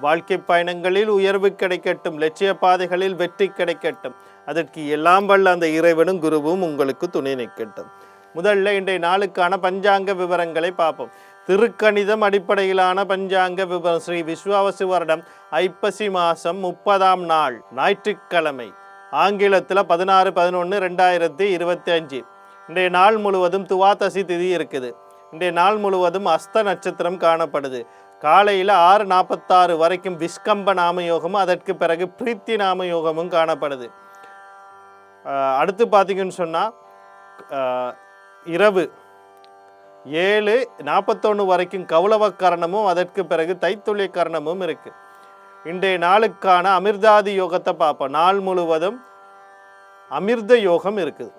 வாழ்க்கை பயணங்களில் உயர்வு கிடைக்கட்டும் லட்சிய பாதைகளில் வெற்றி கிடைக்கட்டும். அதற்கு எல்லாம் வல்ல அந்த இறைவனும் குருவும் உங்களுக்கு துணை நிற்கட்டும். முதல்ல இன்றைய நாளுக்கான பஞ்சாங்க விவரங்களை பார்ப்போம். திருக்கணிதம் அடிப்படையிலான பஞ்சாங்க விவரம் ஸ்ரீ விஸ்வாவசு வருடம் ஐப்பசி மாதம் முப்பதாம் நாள் ஞாயிற்றுக்கிழமை. ஆங்கிலத்தில் பதினாறு பதினொன்று ரெண்டாயிரத்தி இருபத்தி அஞ்சு இன்றைய நாள் முழுவதும் துவாதசி திதி இருக்குது. இன்றைய நாள் முழுவதும் அஸ்த நட்சத்திரம் காணப்படுது. காலையில் ஆறு நாற்பத்தாறு வரைக்கும் விஸ்கம்ப நாம யோகமும் அதற்கு பிறகு பிரீத்தி நாம யோகமும் காணப்படுது அடுத்து பார்த்தீங்கன்னு சொன்னால் இரவு ஏழு நாற்பத்தொன்று வரைக்கும் கௌளவ கரணமும் அதற்கு பிறகு தைத்துளிய கரணமும் இருக்குது இன்றைய நாளுக்கான அமிர்தாதி யோகத்தை பார்ப்போம். நாள் முழுவதும் அமிர்த யோகம் இருக்குது.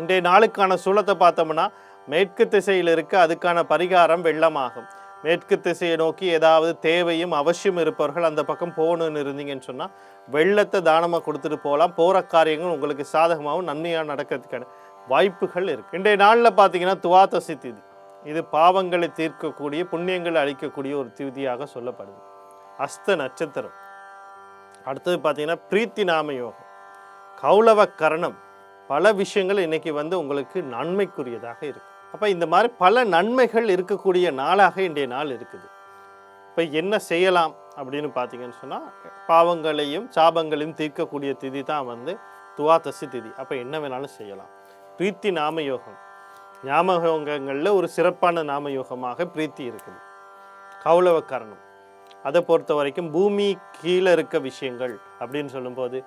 இன்றைய நாளுக்கான சூழத்தை பார்த்தோம்னா மேற்கு திசையில் இருக்க அதுக்கான பரிகாரம் வெள்ளமாகும். மேற்கு திசையை நோக்கி ஏதாவது தேவையும் அவசியம் இருப்பவர்கள் அந்த பக்கம் போகணும்னு இருந்தீங்கன்னு சொன்னால் வெள்ளத்தை தானமாக கொடுத்துட்டு போகலாம். போகிற காரியங்கள் உங்களுக்கு சாதகமாகவும் நன்மையாக நடக்கிறதுக்கான வாய்ப்புகள் இருக்குது இன்றைய நாளில் பார்த்தீங்கன்னா துவாதசி திதி. இது பாவங்களை தீர்க்கக்கூடிய புண்ணியங்களை அளிக்கக்கூடிய ஒரு திதியாக சொல்லப்படுது. அஸ்த நட்சத்திரம். அடுத்தது பார்த்தீங்கன்னா பிரீத்தி நாம யோகம். கௌளவ கரணம். பல விஷயங்கள் இன்றைக்கி வந்து உங்களுக்கு நன்மைக்குரியதாக இருக்கும் அப்போ இந்த மாதிரி பல நன்மைகள் இருக்கக்கூடிய நாளாக இன்றைய நாள் இருக்குது. இப்போ என்ன செய்யலாம் அப்படின்னு பார்த்தீங்கன்னு சொன்னால் பாவங்களையும் சாபங்களையும் தீர்க்கக்கூடிய திதி தான் வந்து துவாதசி திதி. அப்போ என்ன வேணாலும் செய்யலாம். பிரீத்தி நாம யோகம். ஞாபகங்களில் ஒரு சிறப்பான நாம யோகமாக பிரீத்தி இருக்குது. கௌளவ கரணம். அதை பொறுத்த வரைக்கும் பூமி கீழே இருக்க விஷயங்கள் அப்படின்னு சொல்லும்போது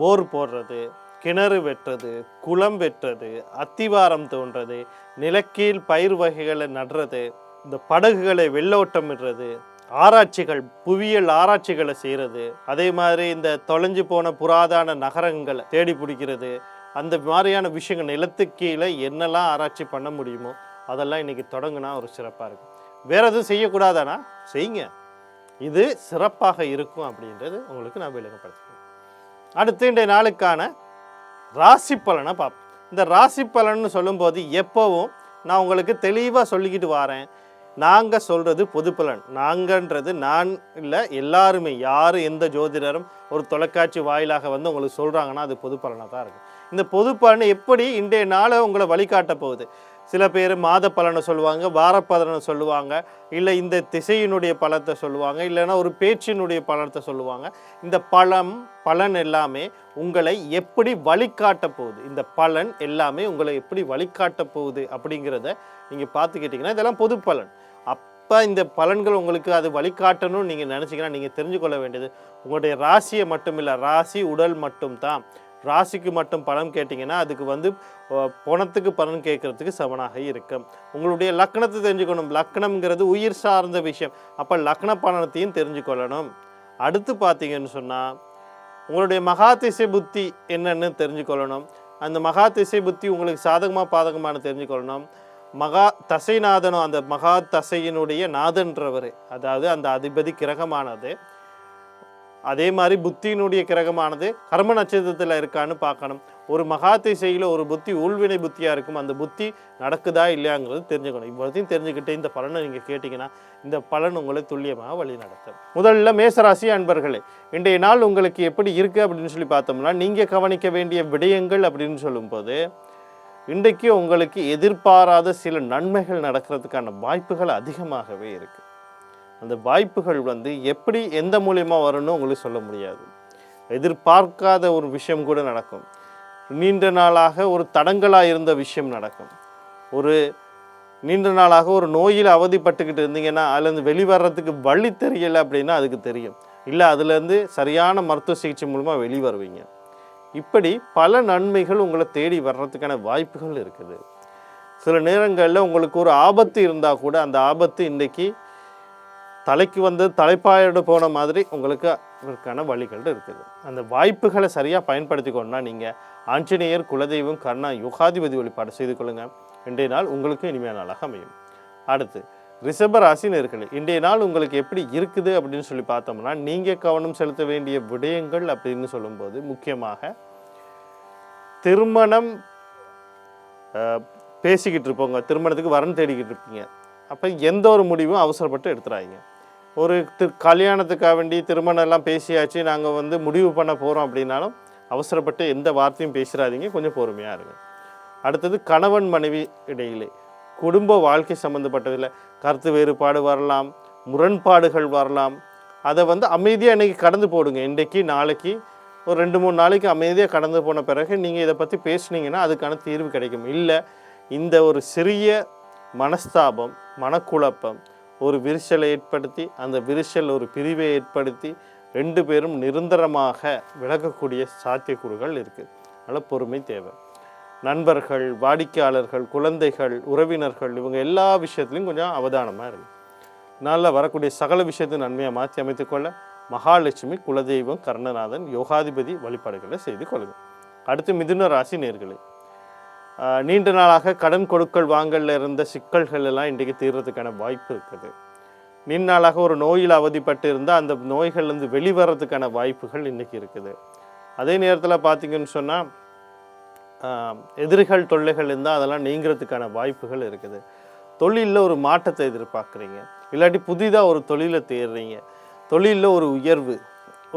போர் போடுறது கிணறு வெட்டுறது குளம் வெட்டுறது அத்திவாரம் தோன்றது நிலக்கீழ் பயிர் வகைகளை நடுறது இந்த படகுகளை வெள்ளோட்டமிடுறது ஆராய்ச்சிகள் புவியியல் ஆராய்ச்சிகளை செய்கிறது அதே மாதிரி இந்த தொலைஞ்சு போன புராதன நகரங்களை தேடி பிடிக்கிறது அந்த மாதிரியான விஷயங்கள் நிலத்துக்கு கீழே என்னெல்லாம் ஆராய்ச்சி பண்ண முடியுமோ அதெல்லாம் இன்றைக்கி தொடங்கினா ஒரு சிறப்பாக இருக்கும். வேற எதுவும் செய்யக்கூடாதானா? செய்யுங்க. இது சிறப்பாக இருக்கும் அப்படின்றது உங்களுக்கு நான் விளங்கப்படுத்துகிறேன் அடுத்து இன்றைய நாளுக்கான ராசி பலனை பார்ப்போம் இந்த ராசி பலன்னு சொல்லும்போது எப்போவும் நான் உங்களுக்கு தெளிவாக சொல்லிக்கிட்டு வரேன். நாங்கள் சொல்கிறது பொது பலன். நாங்கன்றது நான் இல்லை எல்லாருமே யார் எந்த ஜோதிடரும் ஒரு தொலைக்காட்சி வாயிலாக வந்து உங்களுக்கு சொல்கிறாங்கன்னா அது பொது பலனாக தான் இருக்கும் இந்த பொது பலன் எப்படி இன்றைய நாளை உங்களை வழிகாட்ட போகுது? சில பேர் மாத பலனை சொல்லுவாங்க வார பலனை சொல்லுவாங்க இல்லை இந்த திசையினுடைய பலத்தை சொல்லுவாங்க இல்லைன்னா ஒரு பேச்சினுடைய பலத்தை சொல்லுவாங்க. இந்த பலம் பலன் எல்லாமே உங்களை எப்படி வழிகாட்ட போகுது? இந்த பலன் எல்லாமே உங்களை எப்படி வழிகாட்ட போகுது அப்படிங்கிறத நீங்கள் பார்த்துக்கிட்டிங்கன்னா இதெல்லாம் பொது பலன். அப்போ இந்த பலன்கள் உங்களுக்கு அது வழிகாட்டணும்னு நீங்கள் நினச்சிங்கன்னா நீங்கள் தெரிஞ்சுக்கொள்ள வேண்டியது உங்களுடைய ராசியை மட்டும் இல்லை ராசி உடல் மட்டும்தான். ராசிக்கு மட்டும் பலன் கேட்டிங்கன்னா அதுக்கு வந்து பணத்துக்கு பலன் கேட்கறதுக்கு சமனாக இருக்கும். உங்களுடைய லக்னத்தை தெரிஞ்சுக்கணும். லக்னம்ங்கிறது உயிர் சார்ந்த விஷயம். அப்போ லக்ன பலனத்தையும் தெரிஞ்சுக்கொள்ளணும். அடுத்து பார்த்தீங்கன்னு சொன்னால் உங்களுடைய மகா திசை புத்தி என்னன்னு தெரிஞ்சுக்கொள்ளணும். அந்த மகா திசை புத்தி உங்களுக்கு சாதகமாக பாதகமான தெரிஞ்சுக்கொள்ளணும். மகா தசைநாதனும் அந்த மகா தசையினுடைய நாதன்றவர் அதாவது அந்த அதிபதி கிரகமானது அதே மாதிரி புத்தியினுடைய கிரகமானது கர்ம நட்சத்திரத்தில் இருக்கான்னு பார்க்கணும். ஒரு மகா திசையில் ஒரு புத்தி உள்வினை புத்தியாக இருக்கும். அந்த புத்தி நடக்குதா இல்லையாங்கிறது தெரிஞ்சுக்கணும். இவ்வளோத்தையும் தெரிஞ்சுக்கிட்டு இந்த பலனை நீங்கள் கேட்டிங்கன்னா இந்த பலன் உங்களை துல்லியமாக வழி நடத்தும். முதல்ல மேசராசி அன்பர்களே இன்றைய நாள் உங்களுக்கு எப்படி இருக்குது அப்படின்னு சொல்லி பார்த்தோம்னா நீங்கள் கவனிக்க வேண்டிய விடயங்கள் அப்படின்னு சொல்லும்போது இன்றைக்கு உங்களுக்கு எதிர்பாராத சில நன்மைகள் நடக்கிறதுக்கான வாய்ப்புகள் அதிகமாகவே இருக்குது அந்த வாய்ப்புகள் வந்து எப்படி எந்த மூலியமா வரும்னு உங்களுக்கு சொல்ல முடியாது. எதிர்பார்க்காத ஒரு விஷயம் கூட நடக்கும். நீண்ட நாளாக ஒரு தடங்கலாக இருந்த விஷயம் நடக்கும். ஒரு நீண்ட நாளாக ஒரு நோயில் அவதிப்பட்டுக்கிட்டு இருந்தீங்கன்னா அதுலேருந்து வெளிவரத்துக்கு வழி தெரியலை அப்படின்னா அதுக்கு தெரியும். இல்லை அதுலேருந்து சரியான மருத்துவ சிகிச்சை மூலமாக வெளிவருவீங்க இப்படி பல நன்மைகள் உங்களை தேடி வர்றதுக்கான வாய்ப்புகள் இருக்குது. சில நேரங்களில் உங்களுக்கு ஒரு ஆபத்து இருந்தால் கூட அந்த ஆபத்து இன்றைக்கி தலைக்கு வந்து தலைப்பாயோடு போன மாதிரி உங்களுக்கு அதற்கான வழிகள் இருக்குது. அந்த வாய்ப்புகளை சரியாக பயன்படுத்திக்கணும்னா நீங்கள் ஆஞ்சநேயர் குலதெய்வம் கர்ணா யுகாதிபதி வழிபாடு செய்து கொள்ளுங்கள் இன்றைய நாள் உங்களுக்கு இனிமையான நாளாக அமையும். அடுத்து ரிஷப ராசி நேர்களை இன்றைய நாள் உங்களுக்கு எப்படி இருக்குது அப்படின்னு சொல்லி பார்த்தோம்னா நீங்கள் கவனம் செலுத்த வேண்டிய விடயங்கள் அப்படின்னு சொல்லும்போது முக்கியமாக திருமணம் பேசிக்கிட்டு இருப்போங்க. திருமணத்துக்கு வரன் தேடிக்கிட்டு இருப்பீங்க. அப்போ எந்த ஒரு முடிவும் அவசரப்பட்டு எடுத்துறாதீங்க ஒரு திரு கல்யாணத்துக்காக வேண்டி திருமணம் எல்லாம் பேசியாச்சு நாங்கள் வந்து முடிவு பண்ண போகிறோம் அப்படின்னாலும் அவசரப்பட்டு எந்த வார்த்தையும் பேசுகிறாதீங்க கொஞ்சம் பொறுமையாக இருங்க. அடுத்தது கணவன் மனைவி இடையிலே குடும்ப வாழ்க்கை சம்மந்தப்பட்டதில் கருத்து வேறுபாடு வரலாம் முரண்பாடுகள் வரலாம். அதை வந்து அமைதியாக இன்னைக்கு கடந்து போடுங்க. இன்றைக்கு நாளைக்கு ஒரு ரெண்டு மூணு நாளைக்கு அமைதியாக கடந்து போன பிறகு நீங்கள் இதை பற்றி பேசுனீங்கன்னா அதுக்கான தீர்வு கிடைக்கும். இல்லை இந்த ஒரு சிறிய மனஸ்தாபம் மனக்குழப்பம் ஒரு விரிசலை ஏற்படுத்தி அந்த விரிசல் ஒரு பிரிவை ஏற்படுத்தி ரெண்டு பேரும் நிரந்தரமாக விலகக்கூடிய சாத்தியக்கூறுகள் இருக்குது அதனால் பொறுமை தேவை. நண்பர்கள் வாடிக்கையாளர்கள் குழந்தைகள் உறவினர்கள் இவங்க எல்லா விஷயத்துலையும் கொஞ்சம் அவதானமாக இருக்கு நாளில் வரக்கூடிய சகல விஷயத்தையும் நன்மையாக மாற்றி அமைத்துக்கொள்ள மகாலட்சுமி குலதெய்வம் கர்ணநாதன் யோகாதிபதி வழிபாடுகளை செய்து கொள்ளுங்கள் அடுத்து மிதுன ராசி நேர்களே. நீண்ட நாளாக கடன் கொடுக்கல் வாங்கலில் இருந்த சிக்கல்கள் எல்லாம் இன்றைக்கு தீர்றதுக்கான வாய்ப்பு இருக்குது. நீண்ட நாளாக ஒரு நோயில் அவதிப்பட்டு இருந்தால் அந்த நோய்கள்லேருந்து வெளிவரதுக்கான வாய்ப்புகள் இன்றைக்கி இருக்குது. அதே நேரத்தில் பார்த்தீங்கன்னு சொன்னால் எதிரிகள் தொல்லைகள் இருந்தால் அதெல்லாம் நீங்கிறதுக்கான வாய்ப்புகள் இருக்குது. தொழிலில் ஒரு மாற்றத்தை எதிர்பார்க்குறீங்க. இல்லாட்டி புதிதாக ஒரு தொழிலை தேடுறீங்க தொழிலில் ஒரு உயர்வு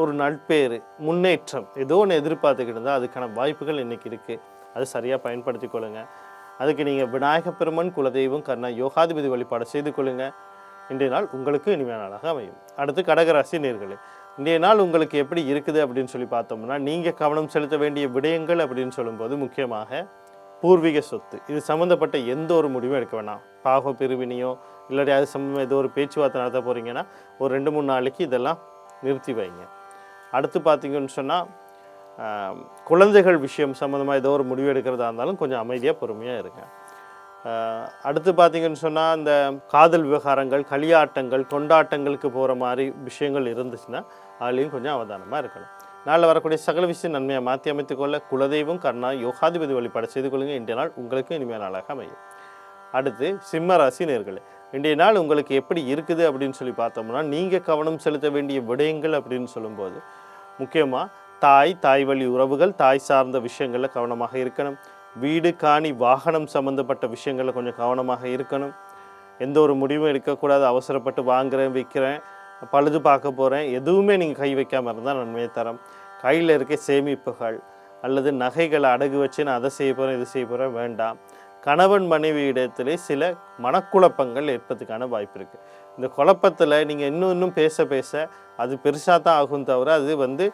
ஒரு நட்பேறு முன்னேற்றம் ஏதோ ஒன்று எதிர்பார்த்துக்கிட்டு இருந்தால் அதுக்கான வாய்ப்புகள் இன்றைக்கி இருக்குது அது சரியாக பயன்படுத்தி கொள்ளுங்க. அதுக்கு நீங்கள் விநாயக பெருமன் குலதெய்வம் கர்ணா யோகாதிபதி வழிபாடு செய்து கொள்ளுங்க. இன்றைய நாள் உங்களுக்கு இனிமையான நாளாக அமையும். அடுத்து கடகராசி நேர்களே இன்றைய நாள் உங்களுக்கு எப்படி இருக்குது அப்படின்னு சொல்லி பார்த்தோம்னா நீங்கள் கவனம் செலுத்த வேண்டிய விடயங்கள் அப்படின்னு சொல்லும்போது முக்கியமாக பூர்வீக சொத்து. இது சம்மந்தப்பட்ட எந்த ஒரு முடிவும் எடுக்க வேணாம். பாக பிரிவினையோ இல்லாட்டி அது சம்மந்தமாக ஏதோ ஒரு பேச்சுவார்த்தை நடத்த போகிறீங்கன்னா ஒரு ரெண்டு மூணு நாளைக்கு இதெல்லாம் நிறுத்தி வைங்க. அடுத்து பார்த்தீங்கன்னு சொன்னால் குழந்தைகள் விஷயம் சம்மந்தமாக ஏதோ ஒரு முடிவு எடுக்கிறதா இருந்தாலும் கொஞ்சம் அமைதியாக பொறுமையாக இருங்க. அடுத்து பார்த்தீங்கன்னு சொன்னால் இந்த காதல் விவகாரங்கள் களியாட்டங்கள் கொண்டாட்டங்களுக்கு போகிற மாதிரி விஷயங்கள் இருந்துச்சுன்னா அதுலேயும் கொஞ்சம் அவதானமாக இருக்கணும். நாளில் வரக்கூடிய சகல விஷயம் நன்மையை மாற்றி அமைத்துக்கொள்ள குலதெய்வம் கர்ணா யோகாதிபதி வழிபாடு செய்து கொள்ளுங்க. இன்றைய நாள் உங்களுக்கும் இனிமையான நாளாக அமையும். அடுத்து சிம்ம ராசி நேர்களே இன்றைய நாள் உங்களுக்கு எப்படி இருக்குது அப்படின்னு சொல்லி பார்த்தோம்னா நீங்கள் கவனம் செலுத்த வேண்டிய விடயங்கள் அப்படின்னு சொல்லும்போது முக்கியமாக தாய் தாய் வழி உறவுகள் தாய் சார்ந்த விஷயங்களில் கவனமாக இருக்கணும். வீடு காணி வாகனம் சம்மந்தப்பட்ட விஷயங்களில் கொஞ்சம் கவனமாக இருக்கணும். எந்த ஒரு முடிவும் எடுக்கக்கூடாது அவசரப்பட்டு வாங்குறேன் விற்கிறேன் பழுது பார்க்க போகிறேன் எதுவுமே நீங்கள் கை வைக்காமல் இருந்தால் நன்மையை தரம். கையில் இருக்க சேமிப்புகள் அல்லது நகைகளை அடகு வச்சு நான் அதை செய்ய போகிறேன் இது செய்ய போகிறேன் வேண்டாம். கணவன் மனைவி இடத்திலே சில மனக்குழப்பங்கள் ஏற்பதுக்கான வாய்ப்பு இருக்குது இந்த குழப்பத்தில் நீங்கள் இன்னும் இன்னும் பேச பேச அது பெருசாக தான் ஆகும் தவிர அது வந்து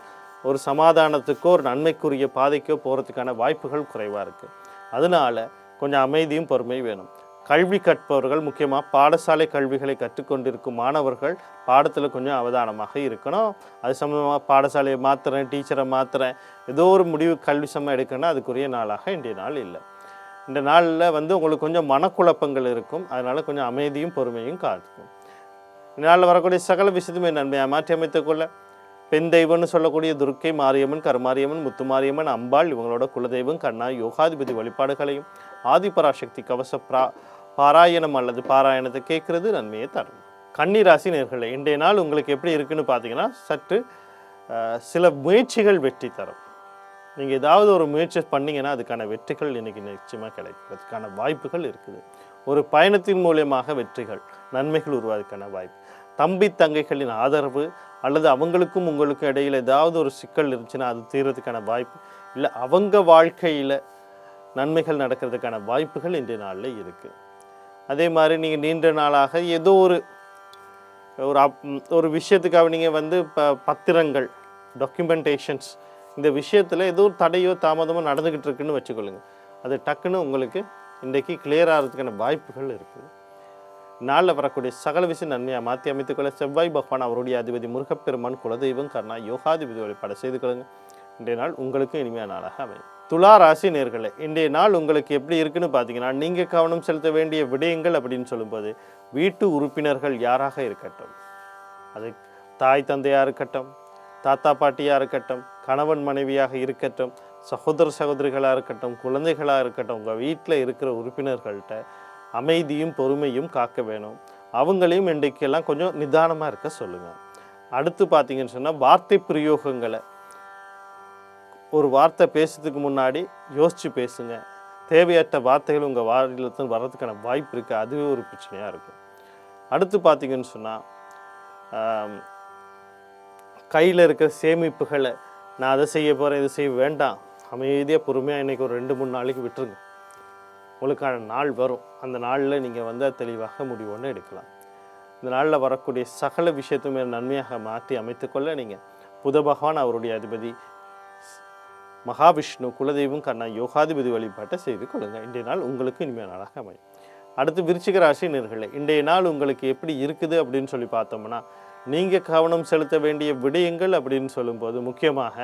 ஒரு சமாதானத்துக்கோ ஒரு நன்மைக்குரிய பாதைக்கோ போகிறதுக்கான வாய்ப்புகள் குறைவாக இருக்குது அதனால கொஞ்சம் அமைதியும் பொறுமை வேணும். கல்வி கற்பவர்கள் முக்கியமாக பாடசாலை கல்விகளை கற்றுக்கொண்டிருக்கும் மாணவர்கள் பாடத்தில் கொஞ்சம் அவதானமாக இருக்கணும். அது சம்மந்தமாக பாடசாலையை மாற்றுறேன் டீச்சரை மாற்றுறேன் ஏதோ ஒரு முடிவு கல்வி சம்ம எடுக்கணும்னா அதுக்குரிய நாளாக இன்றைய நாள் இல்லை. இந்த நாளில் வந்து உங்களுக்கு கொஞ்சம் மனக்குழப்பங்கள் இருக்கும். அதனால் கொஞ்சம் அமைதியும் பொறுமையும் காத்துக்கும். இந்த நாளில் வரக்கூடிய சகல விஷயத்துமே நன்மையாக மாற்றி அமைத்துக்கொள்ள பெண் தெய்வம்னு சொல்லக்கூடிய துர்க்கை மாரியம்மன் கருமாரியம்மன் முத்துமாரியம்மன் அம்பாள் இவங்களோட குலதெய்வம் கண்ணா யோகாதிபதி வழிபாடுகளையும் ஆதிபராசக்தி கவச பிரா பாராயணம் அல்லது பாராயணத்தை கேட்கறது நன்மையை தரும். கன்னிராசி நேர்களை இன்றைய நாள் உங்களுக்கு எப்படி இருக்குன்னு பார்த்தீங்கன்னா சற்று சில முயற்சிகள் வெற்றி தரும். நீங்கள் ஏதாவது ஒரு முயற்சி பண்ணிங்கன்னா அதுக்கான வெற்றிகள் இன்னைக்கு நிச்சயமாக கிடைக்கும். அதுக்கான வாய்ப்புகள் இருக்குது. ஒரு பயணத்தின் மூலியமாக வெற்றிகள் நன்மைகள் உருவாதுக்கான வாய்ப்பு. தம்பி தங்கைகளின் ஆதரவு அல்லது அவங்களுக்கும் உங்களுக்கும் இடையில் ஏதாவது ஒரு சிக்கல் இருந்துச்சுன்னா அது தீர்றதுக்கான வாய்ப்பு இல்லை அவங்க வாழ்க்கையில் நன்மைகள் நடக்கிறதுக்கான வாய்ப்புகள் இன்றைய நாளில் இருக்குது அதே மாதிரி நீங்கள் நீண்ட நாளாக ஏதோ ஒரு ஒரு அப் ஒரு விஷயத்துக்காக நீங்கள் வந்து இப்போ பத்திரங்கள் டாக்குமெண்டேஷன்ஸ் இந்த விஷயத்தில் ஏதோ ஒரு தடையோ தாமதமோ நடந்துக்கிட்டு இருக்குன்னு வச்சுக்கொள்ளுங்க. அது டக்குன்னு உங்களுக்கு இன்றைக்கு கிளியர் ஆகிறதுக்கான வாய்ப்புகள் இருக்குது. நாளில் வரக்கூடிய சகல விஷயம் நன்மையாக மாற்றி அமைத்துக்கொள்ள செவ்வாய் பகவான் அவருடைய அதிபதி முருகப்பெருமான் குலதெய்வம் கர்ணா யோகாதிபதி வழிபாடு செய்து கொள்ளுங்க. இன்றைய நாள் உங்களுக்கு இனிமையான நாளாக அமையும். துலா ராசி நேர்களே இன்றைய நாள் உங்களுக்கு எப்படி இருக்குன்னு பார்த்தீங்கன்னா நீங்கள் கவனம் செலுத்த வேண்டிய விடயங்கள் அப்படின்னு சொல்லும்போது வீட்டு உறுப்பினர்கள் யாராக இருக்கட்டும் அது தாய் தந்தையாக இருக்கட்டும் தாத்தா பாட்டியாக இருக்கட்டும் கணவன் மனைவியாக இருக்கட்டும் சகோதர சகோதரிகளாக இருக்கட்டும் குழந்தைகளாக இருக்கட்டும் உங்கள் வீட்டில் இருக்கிற உறுப்பினர்கள்ட்ட அமைதியும் பொறுமையும் காக்க வேணும். அவங்களையும் இன்றைக்கெல்லாம் கொஞ்சம் நிதானமாக இருக்க சொல்லுங்கள் அடுத்து பார்த்தீங்கன்னு சொன்னால் வார்த்தை பிரயோகங்களை. ஒரு வார்த்தை பேசுறதுக்கு முன்னாடி யோசித்து பேசுங்க. தேவையற்ற வார்த்தைகள் உங்கள் வாரிலத்தில் வர்றதுக்கான வாய்ப்பு இருக்குது அதுவே ஒரு பிரச்சனையாக இருக்கும். அடுத்து பார்த்தீங்கன்னு சொன்னால் கையில் இருக்கிற சேமிப்புகளை நான் அதை செய்ய போகிறேன் இதை செய்ய வேண்டாம். அமைதியாக பொறுமையாக இன்றைக்கி ஒரு ரெண்டு மூணு நாளைக்கு விட்டுருங்க. உங்களுக்கான நாள் வரும். அந்த நாளில் நீங்கள் வந்து அது தெளிவாக முடிவு ஒன்று எடுக்கலாம். இந்த நாளில் வரக்கூடிய சகல விஷயத்தையுமே நன்மையாக மாற்றி அமைத்துக்கொள்ள நீங்கள் புத பகவான் அவருடைய அதிபதி மகாவிஷ்ணு குலதெய்வம் கண்ணா யோகாதிபதி வழிபாட்டை செய்து கொள்ளுங்கள் இன்றைய நாள் உங்களுக்கு இனிமேல் நாளாக அமையும். அடுத்து விருச்சிக ராசி நேர்களை இன்றைய நாள் உங்களுக்கு எப்படி இருக்குது அப்படின்னு சொல்லி பார்த்தோம்னா நீங்கள் கவனம் செலுத்த வேண்டிய விடயங்கள் அப்படின்னு சொல்லும்போது முக்கியமாக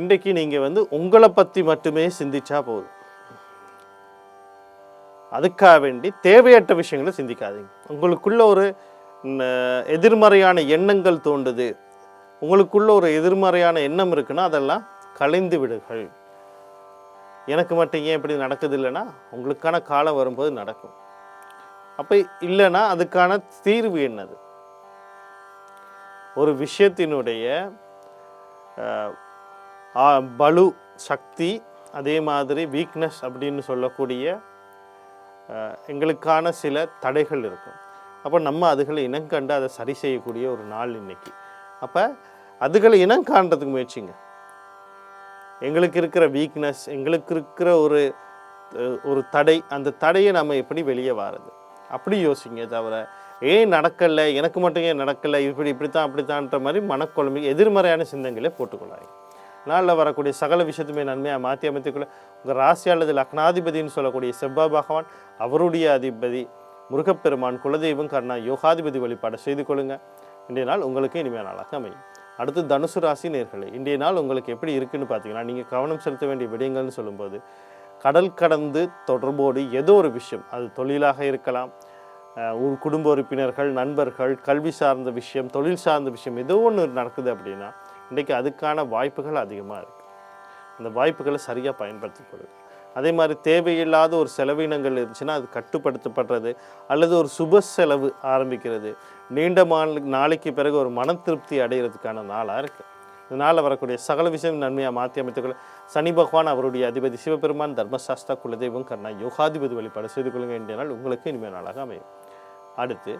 இன்றைக்கு நீங்கள் வந்து உங்களை பற்றி மட்டுமே சிந்திச்சா போதும். அதுக்காக வேண்டி தேவையற்ற விஷயங்களை சிந்திக்காதீங்க. உங்களுக்குள்ள ஒரு எதிர்மறையான எண்ணங்கள் தோண்டுது உங்களுக்குள்ள ஒரு எதிர்மறையான எண்ணம் இருக்குன்னா அதெல்லாம் கலைந்து விடுங்கள். எனக்கு மட்டும் ஏன் இப்படி நடக்குது இல்லைன்னா உங்களுக்கான காலம் வரும்போது நடக்கும். அப்போ இல்லைன்னா அதுக்கான தீர்வு என்னது? ஒரு விஷயத்தினுடைய பலு சக்தி அதே மாதிரி வீக்னஸ் அப்படின்னு சொல்லக்கூடிய எங்களுக்கான சில தடைகள் இருக்கும். அப்போ நம்ம அதுகளை இனங்கண்டு அதை சரி செய்யக்கூடிய ஒரு நாள் இன்னைக்கு. அப்போ அதுகளை இனம் காண்றதுக்கு முயற்சிங்க. எங்களுக்கு இருக்கிற வீக்னஸ் எங்களுக்கு இருக்கிற ஒரு ஒரு தடை அந்த தடையை நம்ம எப்படி வெளியே வாரது? அப்படி யோசிங்க தவிர ஏன் நடக்கலை எனக்கு மட்டும் ஏன் நடக்கலை இப்படி இப்படித்தான் அப்படித்தான்ற மாதிரி மனக்குழம்பு எதிர்மறையான சிந்தனைகளை போட்டுக்கொள்ளாங்க நாளில் வரக்கூடிய சகல விஷயத்துமே நன்மையாக மாற்றி அமைத்துக்கொள்ள உங்கள் ராசி அல்லது லக்னாதிபதினு சொல்லக்கூடிய செவ்வாய் பகவான் அவருடைய அதிபதி முருகப்பெருமான் குலதெய்வம் கர்ணா யோகாதிபதி வழிபாடு செய்து கொள்ளுங்க. இன்றைய நாள் உங்களுக்கு இனிமையான நாளாக அமையும். அடுத்து தனுசு ராசி நேர்களை இன்றைய நாள் உங்களுக்கு எப்படி இருக்குன்னு பார்த்தீங்கன்னா நீங்கள் கவனம் செலுத்த வேண்டிய விடயங்கள்னு சொல்லும்போது கடல் கடந்து தொடர்போடு ஏதோ ஒரு விஷயம் அது தொழிலாக இருக்கலாம் ஒரு குடும்ப உறுப்பினர்கள் நண்பர்கள் கல்வி சார்ந்த விஷயம் தொழில் சார்ந்த விஷயம் ஏதோ ஒன்று நடக்குது அப்படின்னா இன்றைக்கி அதுக்கான வாய்ப்புகள் அதிகமாக இருக்குது அந்த வாய்ப்புகளை சரியாக பயன்படுத்திக்கொள்ளுது அதே மாதிரி தேவையில்லாத ஒரு செலவினங்கள் இருந்துச்சுன்னா அது கட்டுப்படுத்தப்படுறது அல்லது ஒரு சுப செலவு ஆரம்பிக்கிறது. நீண்ட மாநில நாளைக்கு பிறகு ஒரு மன திருப்தி அடைகிறதுக்கான நாளாக இருக்குது இதனால் வரக்கூடிய சகல விஷயம் நன்மையாக மாற்றி அமைத்துக்கொள்ள சனி பகவான் அவருடைய அதிபதி சிவபெருமான் தர்மசாஸ்தா குலதெய்வம் கர்ணா யோகாதிபதி வழிபாடு செய்து கொள்ளுங்க. இன்றைய நாள் உங்களுக்கு இனிமேல் நாளாக அமையும். அடுத்து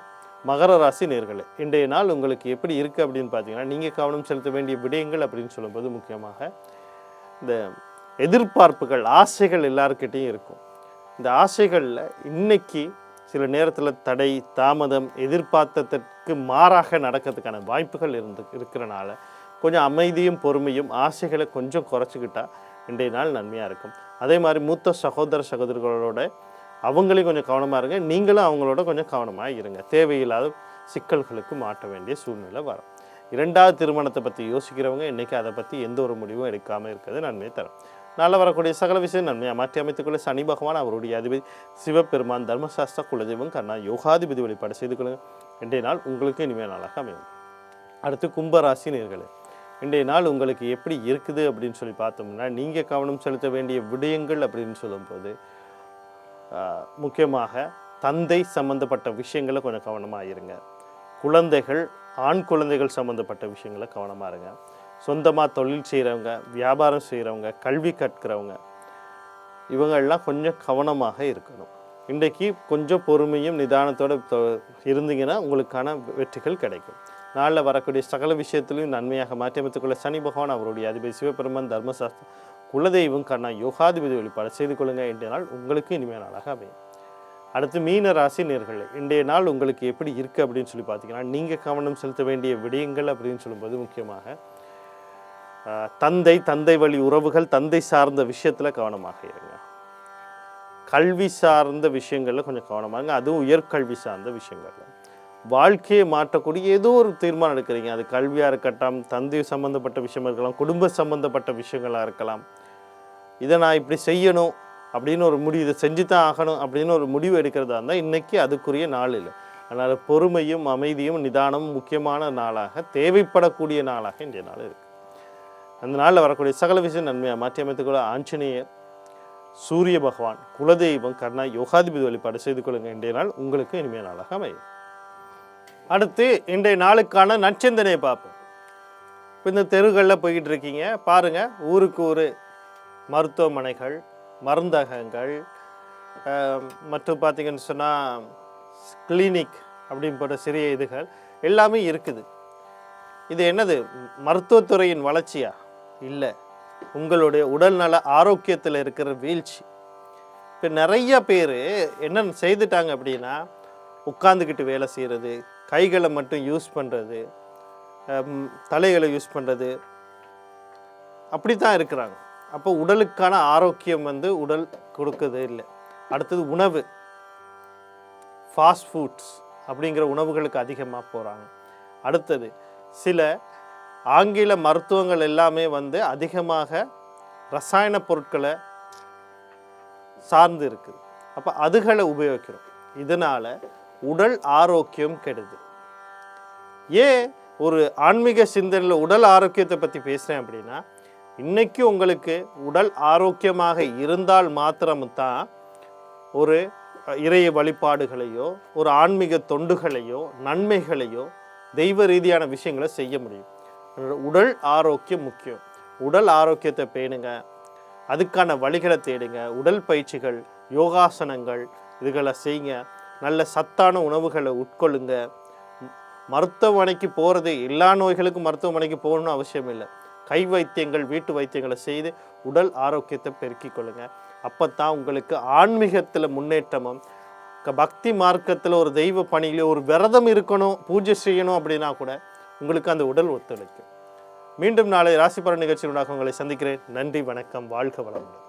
மகர ராசி நேர்களே இன்றைய நாள் உங்களுக்கு எப்படி இருக்குது அப்படின்னு பார்த்தீங்கன்னா நீங்கள் கவனம் செலுத்த வேண்டிய விடயங்கள் அப்படின்னு சொல்லும்போது முக்கியமாக இந்த எதிர்பார்ப்புகள் ஆசைகள் எல்லாருக்கிட்டேயும் இருக்கும். இந்த ஆசைகளில் இன்னைக்கு சில நேரத்தில் தடை தாமதம் எதிர்பார்த்ததற்கு மாறாக நடக்கிறதுக்கான வாய்ப்புகள் இருந்து இருக்கிறனால கொஞ்சம் அமைதியும் பொறுமையும் ஆசைகளை கொஞ்சம் குறைச்சிக்கிட்டால் இன்றைய நாள் நன்மையாக இருக்கும். அதே மாதிரி மூத்த சகோதர சகோதரிகளோட அவங்களையும் கொஞ்சம் கவனமாக இருங்க. நீங்களும் அவங்களோட கொஞ்சம் கவனமாக இருங்க. தேவையில்லாத சிக்கல்களுக்கு மாட்ட வேண்டிய சூழ்நிலை வரும். இரண்டாவது திருமணத்தை பற்றி யோசிக்கிறவங்க இன்றைக்கி அதை பற்றி எந்த ஒரு முடிவும் எடுக்காமல் இருக்கிறது நன்மையை தரும். நல்ல வரக்கூடிய சகல விஷயம் நன்மையாக மாற்றி அமைத்துக்கொள்ள சனி பகவான் அவருடைய அதிபதி சிவபெருமான் தர்மசாஸ்திர குலதெய்வம் கண்ணா யோகாதிபதி வழிபாடு செய்து கொள்ளுங்க. இன்றைய நாள் உங்களுக்கு இனிமேல் நாளாக அமையும். அடுத்து கும்பராசி நேர்களே இன்றைய நாள் உங்களுக்கு எப்படி இருக்குது அப்படின்னு சொல்லி பார்த்தோம்னா நீங்கள் கவனம் செலுத்த வேண்டிய விடயங்கள் அப்படின்னு சொல்லும்போது முக்கியமாக தந்தை சம்பந்தப்பட்ட விஷயங்களை கொஞ்சம் கவனமாக இருங்க. குழந்தைகள் ஆண் குழந்தைகள் சம்மந்தப்பட்ட விஷயங்களை கவனமாக இருங்க. சொந்தமாக தொழில் செய்கிறவங்க வியாபாரம் செய்கிறவங்க கல்வி கற்கிறவங்க இவங்கெல்லாம் கொஞ்சம் கவனமாக இருக்கணும். இன்றைக்கு கொஞ்சம் பொறுமையும் நிதானத்தோட இருந்தீங்கன்னா உங்களுக்கான வெற்றிகள் கிடைக்கும். நாளில் வரக்கூடிய சகல விஷயத்திலையும் நன்மையாக மாற்றியமைத்துக்கொள்ள சனி பகவான் அவருடைய அதிபதி சிவபெருமான் தர்மசாஸ்திரம் குலதெய்வம் கண்ணா யோகாதிபதி வழிபாடு செய்து கொள்ளுங்க. இன்றைய நாள் உங்களுக்கு இனிமையான நாளாக அமையும். அடுத்து மீன ராசி நேர்கள் இன்றைய நாள் உங்களுக்கு எப்படி இருக்குது அப்படின்னு சொல்லி பார்த்தீங்கன்னா நீங்கள் கவனம் செலுத்த வேண்டிய விடயங்கள் அப்படின்னு சொல்லும்போது முக்கியமாக தந்தை தந்தை வழி உறவுகள் தந்தை சார்ந்த விஷயத்தில் கவனமாக இருங்க. கல்வி சார்ந்த விஷயங்களில் கொஞ்சம் கவனமாக இருங்க. அதுவும் உயர்கல்வி சார்ந்த விஷயங்கள் வாழ்க்கையை மாற்றக்கூடிய ஏதோ ஒரு தீர்மானம் எடுக்கிறீங்க. அது கல்வியாக இருக்கட்டும் தந்தை சம்மந்தப்பட்ட விஷயமாக இருக்கலாம் குடும்ப சம்மந்தப்பட்ட விஷயங்களாக இருக்கலாம். இதை நான் இப்படி செய்யணும் அப்படின்னு ஒரு முடிவு இதை செஞ்சு தான் ஆகணும் அப்படின்னு ஒரு முடிவு எடுக்கிறதா இருந்தால் இன்றைக்கி அதுக்குரிய நாள் இல்லை. அதனால் பொறுமையும் அமைதியும் நிதானமும் முக்கியமான நாளாக தேவைப்படக்கூடிய நாளாக இன்றைய நாள் இருக்குது அந்த நாளில் வரக்கூடிய சகல விஷயம் நன்மையாக மாற்றி அமைத்துக்கொள்ள ஆஞ்சநேயர் சூரிய பகவான் குலதெய்வம் கர்ணா யோகாதிபதி வழிபாடு செய்து கொள்ளுங்கள். இன்றைய நாள் உங்களுக்கு இனிமைய நாளாக அமையும். அடுத்து இன்றைய நாளுக்கான நற்சிந்தனையை பார்ப்போம். இப்போ இந்த தெருகளில் போய்கிட்டு இருக்கீங்க. பாருங்கள் ஊருக்கு ஊர் மருத்துவமனைகள் மருந்தகங்கள் மற்றும் பார்த்திங்கன்னு சொன்னால் கிளினிக் அப்படின்பட்ட சிறிய இதுகள் எல்லாமே இருக்குது. இது என்னது? மருத்துவத்துறையின் வளர்ச்சியா? இல்லை. உங்களுடைய உடல்நல ஆரோக்கியத்தில் இருக்கிற வீழ்ச்சி. இப்போ நிறைய பேர் என்னென்ன செய்துட்டாங்க அப்படின்னா உட்காந்துக்கிட்டு வேலை செய்கிறது கைகளை மட்டும் யூஸ் பண்ணுறது தலைகளை யூஸ் பண்ணுறது அப்படி தான் இருக்கிறாங்க. அப்போ உடலுக்கான ஆரோக்கியம் வந்து உடல் கொடுக்குது இல்லை. அடுத்தது உணவு. ஃபாஸ்ட் ஃபுட்ஸ் அப்படிங்கிற உணவுகளுக்கு அதிகமாக போகிறாங்க. அடுத்தது சில ஆங்கில மருத்துவங்கள் எல்லாமே வந்து அதிகமாக ரசாயன பொருட்களை சார்ந்து இருக்குது. அப்போ அதுகளை உபயோகிக்கிறோம். இதனால் உடல் ஆரோக்கியம் கெடுது. ஏன் ஒரு ஆன்மீக சிந்தனையில் உடல் ஆரோக்கியத்தை பற்றி பேசுகிறேன் அப்படின்னா இன்றைக்கி உங்களுக்கு உடல் ஆரோக்கியமாக இருந்தால் மாத்திரம்தான் ஒரு இறைய வழிபாடுகளையோ ஒரு ஆன்மீக தொண்டுகளையோ நன்மைகளையோ தெய்வ ரீதியான விஷயங்களை செய்ய முடியும். உடல் ஆரோக்கியம் முக்கியம். உடல் ஆரோக்கியத்தை பேணுங்க. அதுக்கான வழிகளை தேடுங்க. உடல் பயிற்சிகள் யோகாசனங்கள் இதுகளை செய்யுங்க. நல்ல சத்தான உணவுகளை உட்கொள்ளுங்க. மருத்துவமனைக்கு போகிறது எல்லா நோய்களுக்கும் மருத்துவமனைக்கு போகணும்னு அவசியம் இல்லை. கை வைத்தியங்கள் வீட்டு வைத்தியங்களை செய்து உடல் ஆரோக்கியத்தை பெருக்கிக் கொள்ளுங்கள் அப்போ தான் உங்களுக்கு ஆன்மீகத்தில் முன்னேற்றமும் க- பக்தி மார்க்கத்தில் ஒரு தெய்வ பணியிலே ஒரு விரதம் இருக்கணும் பூஜை செய்யணும் அப்படின்னா கூட உங்களுக்கு அந்த உடல் ஒத்துழைக்கும். மீண்டும் நாளை ராசிபலன் நிகழ்ச்சியுடாக உங்களை சந்திக்கிறேன். நன்றி வணக்கம் வாழ்க வளமுடன்.